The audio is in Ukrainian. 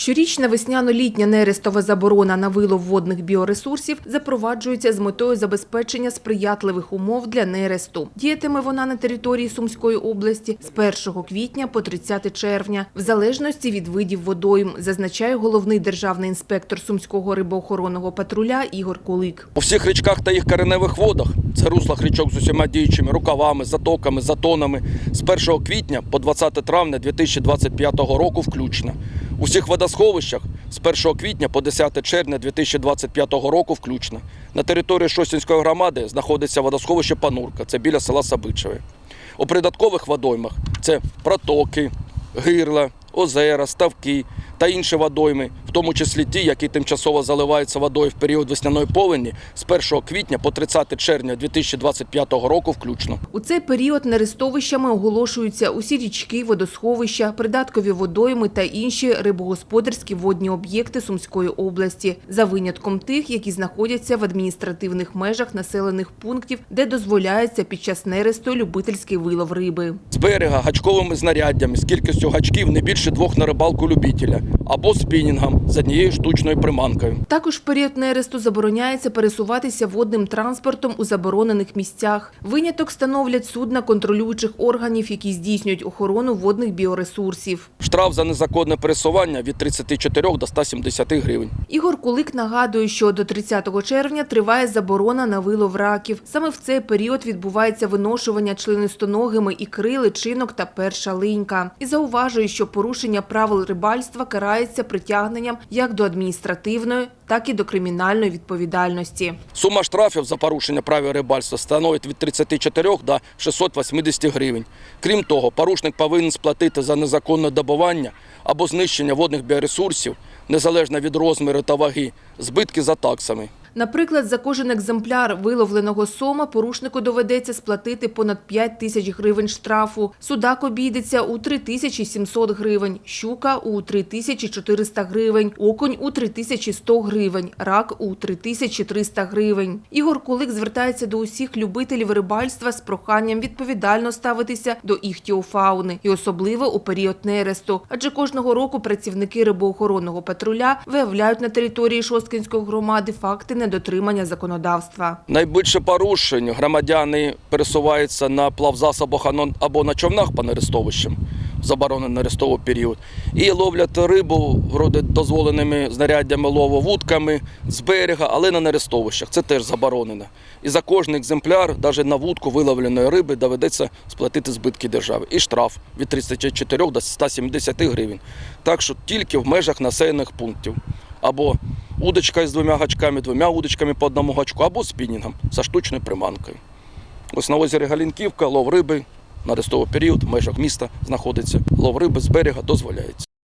Щорічна весняно-літня нерестова заборона на вилов водних біоресурсів запроваджується з метою забезпечення сприятливих умов для нересту. Діятиме вона на території Сумської області з 1 квітня по 30 червня, в залежності від видів водойм, зазначає головний державний інспектор Сумського рибоохоронного патруля Ігор Кулик. У всіх річках та їх кореневих водах це руслах річок з усіма діючими рукавами, затоками, затонами з 1 квітня по 20 травня 2025 року включно. У всіх водосховищах з 1 квітня по 10 червня 2025 року включно. На території Шостінської громади знаходиться водосховище Панурка, це біля села Сабичеве. У придаткових водоймах це протоки, гирла, озера, ставки та інші водойми, в тому числі ті, які тимчасово заливаються водою в період весняної повені з 1 квітня по 30 червня 2025 року включно. У цей період нерестовищами оголошуються усі річки, водосховища, придаткові водойми та інші рибогосподарські водні об'єкти Сумської області, за винятком тих, які знаходяться в адміністративних межах населених пунктів, де дозволяється під час нересту любительський вилов риби. З берега гачковими знаряддями з кількістю гачків не більше двох на рибалку любителя або спінінгом з однією штучною приманкою. Також в період нересту забороняється пересуватися водним транспортом у заборонених місцях. Виняток становлять судна контролюючих органів, які здійснюють охорону водних біоресурсів. Штраф за незаконне пересування від 34 до 170 гривень. Ігор Кулик нагадує, що до 30 червня триває заборона на вилов раків. Саме в цей період відбувається виношування членистоногими ікри, личинок та перша линька. І зауважує, що порушення правил рибальства карається притягненням як до адміністративної, так і до кримінальної відповідальності. Сума штрафів за порушення правил рибальства становить від 34 до 680 гривень. Крім того, порушник повинен сплатити за незаконне добування або знищення водних біоресурсів, незалежно від розміру та ваги, збитки за таксами. Наприклад, за кожен екземпляр виловленого сома порушнику доведеться сплатити понад 5 тисяч гривень штрафу. Судак обійдеться у 3700 гривень, щука у 3400 гривень, окунь у 3100 гривень, рак у 3300 гривень. Ігор Кулик звертається до усіх любителів рибальства з проханням відповідально ставитися до іхтіофауни і особливо у період нересту. Адже кожного року працівники рибоохоронного патруля виявляють на території Шосткинської громади факти недотримання законодавства. Найбільше порушень громадяни пересуваються на плавзасобах або на човнах по нерестовищам заборонений нерестовий період і ловлять рибу вроде дозволеними знаряддями лову вудками з берега, але на нерестовищах. Це теж заборонено. І за кожен екземпляр, навіть на вудку виловленої риби, доведеться сплатити збитки держави. І штраф від 34 до 170 гривень. Так що тільки в межах населених пунктів. Або удочка з двома гачками, двома удочками по одному гачку, або спінінгом за штучною приманкою. Ось на озері Галінківка лов риби на рестовий період в межах міста знаходиться. Лов риби з берега дозволяється.